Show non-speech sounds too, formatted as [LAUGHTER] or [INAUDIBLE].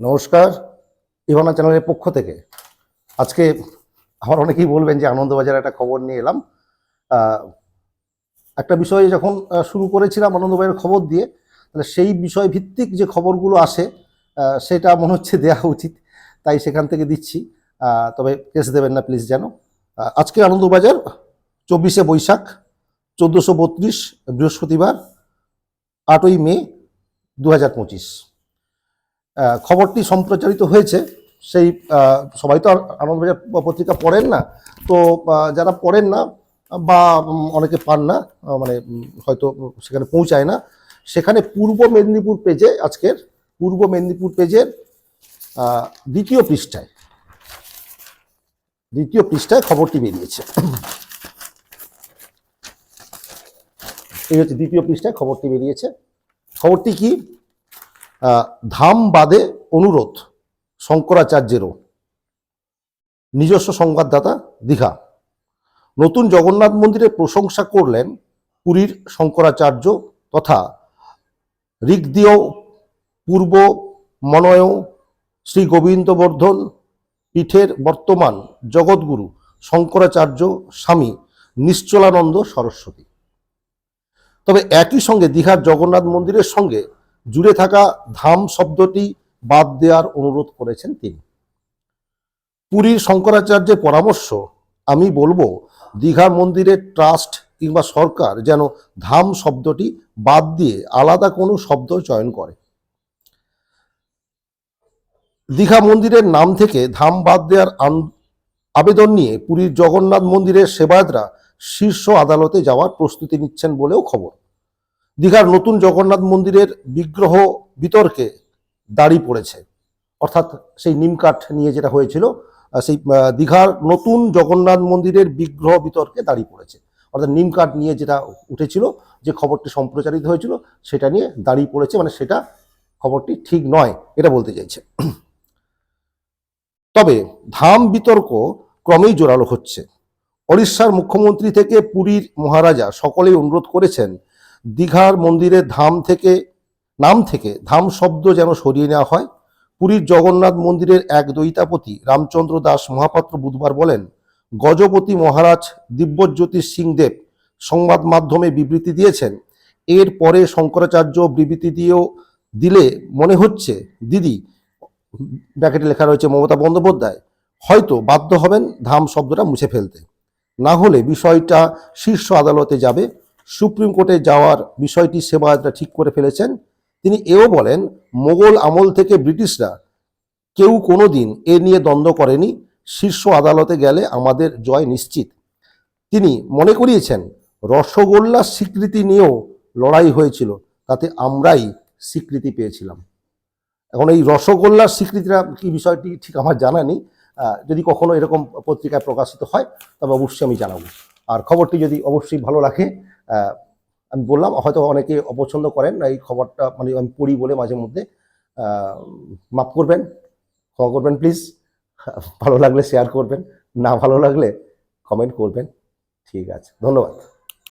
নমস্কার, ইভানা চ্যানেলের পক্ষ থেকে। আজকে আমার অনেকেই বলবেন যে আনন্দবাজার একটা খবর নিয়ে এলাম। একটা বিষয় যখন শুরু করেছিলাম আনন্দবাজারের খবর দিয়ে, তাহলে সেই বিষয় ভিত্তিক যে খবরগুলো আসে সেটা মনে হচ্ছে দেওয়া উচিত। তাই সেখান থেকে দিচ্ছি। তবে কেস দেবেন না, প্লিজ যেন। আজকে আনন্দবাজার, চব্বিশে বৈশাখ, চোদ্দোশো বত্রিশ, বৃহস্পতিবার, আটই মে দু হাজার পঁচিশ। খবরটি সম্প্রচারিত হয়েছে, সেই সবাই তো আনন্দবাজার পত্রিকা পড়েন না, তো যারা পড়েন না, বা অনেকে পান না মানে হয়তো সেখানে পৌঁছায় না, সেখানে পূর্ব মেদিনীপুর পেজে, আজকের পূর্ব মেদিনীপুর পেজের দ্বিতীয় পৃষ্ঠায় দ্বিতীয় পৃষ্ঠায় খবরটি বেরিয়েছে। এই হচ্ছে দ্বিতীয় পৃষ্ঠায় খবরটি বেরিয়েছে। খবরটি কি? ধাম বাদে অনুরোধ শঙ্করাচার্যেরও নিজস্ব সংবাদদাতা দীঘা। নতুন জগন্নাথ মন্দিরের প্রশংসা করলেন পুরীর শঙ্করাচার্য তথা ঋগদীয় পূর্ব মনয় শ্রী গোবিন্দবর্ধন পীঠের বর্তমান জগৎগুরু শঙ্করাচার্য স্বামী নিশ্চলানন্দ সরস্বতী। তবে একই সঙ্গে দীঘার জগন্নাথ মন্দিরের সঙ্গে জুড়ে থাকা ধাম শব্দটি বাদ দেওয়ার অনুরোধ করেছেন তিনি। পুরীর শঙ্করাচার্যের পরামর্শ, আমি বলব দীঘা মন্দিরের ট্রাস্ট কিংবা সরকার যেন ধাম শব্দটি বাদ দিয়ে আলাদা কোনো শব্দ চয়ন করে। দীঘা মন্দিরের নাম থেকে ধাম বাদ দেওয়ার আবেদন নিয়ে পুরীর জগন্নাথ মন্দিরের সেবায়তরা শীর্ষ আদালতে যাওয়ার প্রস্তুতি নিচ্ছেন বলেও খবর। দীঘার নতুন জগন্নাথ মন্দিরের বিগ্রহ বিতর্কে দাড়ি পড়েছে। অর্থাৎ সেই নিমকাঠ নিয়ে যেটা হয়েছিল সেই দীঘার নতুন জগন্নাথ মন্দিরের বিগ্রহ বিতর্কে দাঁড়িয়ে পড়েছে। অর্থাৎ নিমকাঠ নিয়ে যেটা উঠেছিল, যে খবরটি সম্প্রচারিত হয়েছিল, সেটা নিয়ে দাঁড়িয়ে পড়েছে মানে সেটা খবরটি ঠিক নয়, এটা বলতে চাইছে। [CLEARS THROAT] তবে ধাম বিতর্ক ক্রমেই জোরালো হচ্ছে। ওড়িশার মুখ্যমন্ত্রী থেকে পুরীর মহারাজা সকলেই অনুরোধ করেছেন দীঘার মন্দিরের ধাম থেকে, নাম থেকে ধাম শব্দ যেন সরিয়ে নেওয়া হয়। পুরীর জগন্নাথ মন্দিরের এক দৈতাপতি রামচন্দ্র দাস মহাপাত্র বুধবার বলেন, গজপতি মহারাজ দিব্যজ্যোতি সিংদেব সংবাদ মাধ্যমে বিবৃতি দিয়েছেন। এর পরে শঙ্করাচার্য বিবৃতি দিয়েও দিলে মনে হচ্ছে, দিদি ব্র্যাকেটে লেখা রয়েছে মমতা বন্দ্যোপাধ্যায়, হয়তো বাধ্য হবেন ধাম শব্দটা মুছে ফেলতে। না হলে বিষয়টা শীর্ষ আদালতে যাবে। সুপ্রিম কোর্টে যাওয়ার বিষয়টি সেবায়তরা ঠিক করে ফেলেছেন। তিনি এও বলেন, মোগল আমল থেকে ব্রিটিশরা কেউ কোনোদিন এ নিয়ে দ্বন্দ্ব করেনি, শীর্ষ আদালতে গেলে আমাদের জয় নিশ্চিত। তিনি মনে করিয়েছেন রসগোল্লার স্বীকৃতি নিয়েও লড়াই হয়েছিল, তাতে আমরাই স্বীকৃতি পেয়েছিলাম। এখন এই রসগোল্লার স্বীকৃতিটা কি বিষয়টি ঠিক আমার জানা নেই। যদি কখনো এরকম পত্রিকায় প্রকাশিত হয়, তবে অবশ্যই আমি জানাব। আর খবরটি যদি অবশ্যই ভালো লাগে আমি বললাম, হয়তো অনেকে অপছন্দ করেন এই খবরটা মানে আমি পড়ি বলে মাঝে মধ্যে মাফ করবেন, ক্ষমা করবেন প্লিজ ভালো লাগলে শেয়ার করবেন, না ভালো লাগলে কমেন্ট করবেন, ঠিক আছে, ধন্যবাদ।